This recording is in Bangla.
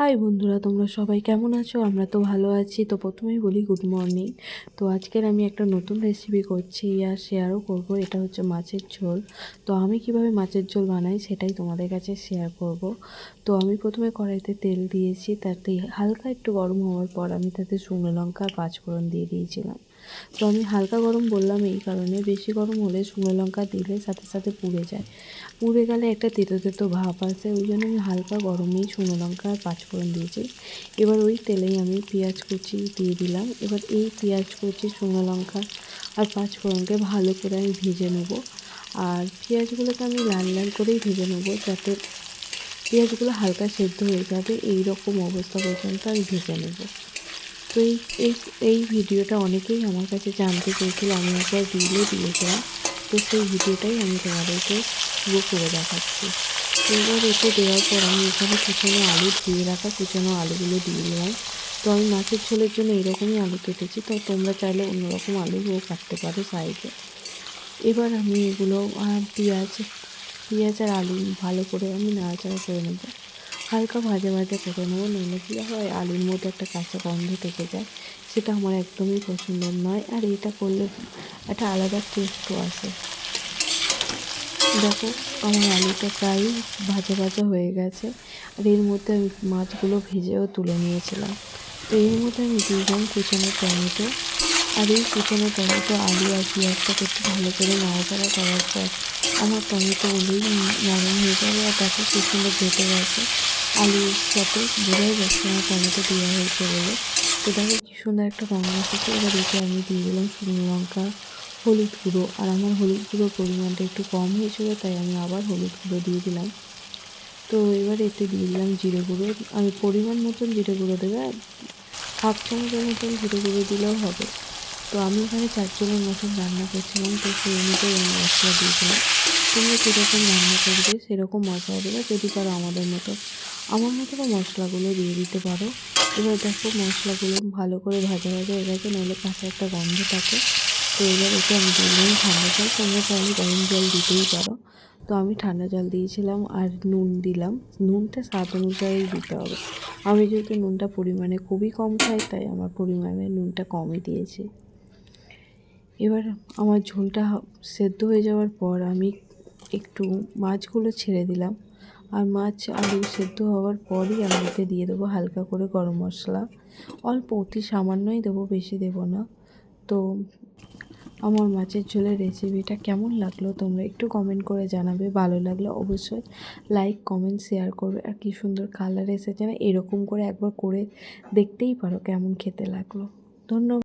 হাই বন্ধুরা, তোমরা সবাই কেমন আছো? আমরা তো ভালো আছি। তো প্রথমেই বলি গুড মর্নিং তো আজকের আমি একটা নতুন রেসিপি করছি আর শেয়ারও করব। এটা হচ্ছে মাছের ঝোল। তো আমি কীভাবে মাছের ঝোল বানাই সেটাই তোমাদের কাছে শেয়ার করব। তো আমি প্রথমে কড়াইতে তেল দিয়েছি, তাতে হালকা একটু গরম হওয়ার পর আমি তাতে শুকনো লঙ্কা পাঁচ পাঁচফোড়ন দিয়ে দিয়েছিলাম। তো আমি হালকা গরম বললাম এই কারণে, বেশি গরম হলে শুকনো লঙ্কা দিলে সাথে সাথে পুড়ে যায়। পুড়ে গেলে একটা তেতো তেতো ভাব আসে ওই জন্য আমি হালকা গরমেই শুকনো লঙ্কা আর পাঁচফোড়ন দিয়েছি। এবার ওই তেলেই আমি পেঁয়াজ কুচি দিয়ে দিলাম। এবার এই পেঁয়াজ কুচি, শুকনো লঙ্কা আর পাঁচফোড়নকে ভালো করে আমি ভেজে নেব। আর পেঁয়াজগুলোকে আমি লাল লাল করেই ভেজে নেব যাতে পেঁয়াজগুলো হালকা সেদ্ধ হয়ে যাবে। এই রকম অবস্থা পর্যন্ত আমি ভেজে নেব। তো এই এই ভিডিওটা অনেকেই আমার কাছে জানতে চেয়েছিল, আমি একবার রিলে দিয়েছিলাম তো সেই ভিডিওটাই আমি তোমাদেরকে পুরো করে দেখাচ্ছি। এবার এতে দেওয়ার পর আমি এখানে কুচানো আলু ধুয়ে রাখা, কুচানো আলুগুলো দিয়ে দিলাম। তো আমি মাছের ঝোলের জন্য এরকমই আলু কেটেছি, তো তোমরা চাইলে অন্যরকম আলুও কাটতে পারো সাইডে এবার আমি এগুলো পেঁয়াজ পেঁয়াজ আর আলু ভালো করে আমি নাড়াচাড়া করে নেব। হালকা ভাজা ভাজা করে নেব নইলে কী হয়, আলুর মধ্যে একটা কাঁচা গন্ধ থেকে যায়। সেটা আমার একদমই পছন্দের নয়, আর এটা করলে একটা আলাদা টেস্টও আসে। দেখো, আমার আলুটা প্রায় ভাজা ভাজা হয়ে গেছে, আর এর মধ্যে আমি মাছগুলো ভেজেও তুলে নিয়েছিলাম। তো এর মধ্যে আমি দিলাম কুচানো টমেটো, আর এই কুচানো টমেটো আলু আর পেঁয়াজটাকে একটু ভালো করে নাড়াচাড়া করার পর, আমার টমেটোগুলোই নরম হয়ে যাবে, আর দেখো কি সুন্দর ঘেটে গেছে আলুর সাথে যাচ্ছে আমার টমেটো দেওয়া হয়েছে বলে। তো দেখো কি সুন্দর একটা রঙ এসেছে এবার এতে আমি দিয়ে দিলাম শুকনো লঙ্কা, হলুদ গুঁড়ো। আর আমার হলুদ গুঁড়োর পরিমাণটা একটু কম হয়েছিল, তাই আমি আবার হলুদ গুঁড়ো দিয়ে দিলাম। তো এবার এতে দিয়ে দিলাম জিরে গুঁড়ো। আমি পরিমাণ মতন জিরে গুঁড়ো দেবে হাফ চামচের মতন জিরে গুঁড়ো দিলেও হবে। তো আমি এখানে চারজনের মতন রান্না করছিলাম, তো সেই অনুযায়ী আমি মশলা দিয়েছিলাম তোমরা কীরকম রান্না করবে সেরকম মশলা দেবে, যদি পারো আমাদের মতো। আমার মতো মশলাগুলো দিয়ে দিতে পারো। এবার দেখো মশলাগুলো ভালো করে ভাজা ভাজা হয়ে গেছে নইলে কাঁচা একটা গন্ধ থাকে। তো এবার এতে আমি দিলাম ঠান্ডা জল। তোমরা চাইলে গরম জল দিতেই পারো। তো আমি ঠান্ডা জল দিয়েছিলাম আর নুন দিলাম। নুনটা স্বাদ অনুযায়ী দিতে হবে। আমি যেহেতু নুনটা পরিমাণে খুবই কম খাই, তাই আমার পরিমাণে নুনটা কমই দিয়েছি। এবার আমার ঝোলটা সেদ্ধ হয়ে যাওয়ার পর আমি একটু মাছগুলো ছেড়ে দিলাম। আর মাছ আলু সেদ্ধ হওয়ার পরই এতে দিয়ে দেবো হালকা করে গরম মশলা। অল্প, অতি সামান্যই দেবো, বেশি দেবো না। তো আমার মাছের ঝোলের রেসিপিটা কেমন লাগল তোমরা একটু কমেন্ট করে জানাবে। ভালো লাগলে অবশ্যই লাইক কমেন্ট শেয়ার করবে। আর কী সুন্দর কালার এসেছে না, এরকম করে একবার করে দেখতেই পারো কেমন খেতে লাগল। ধন্যবাদ।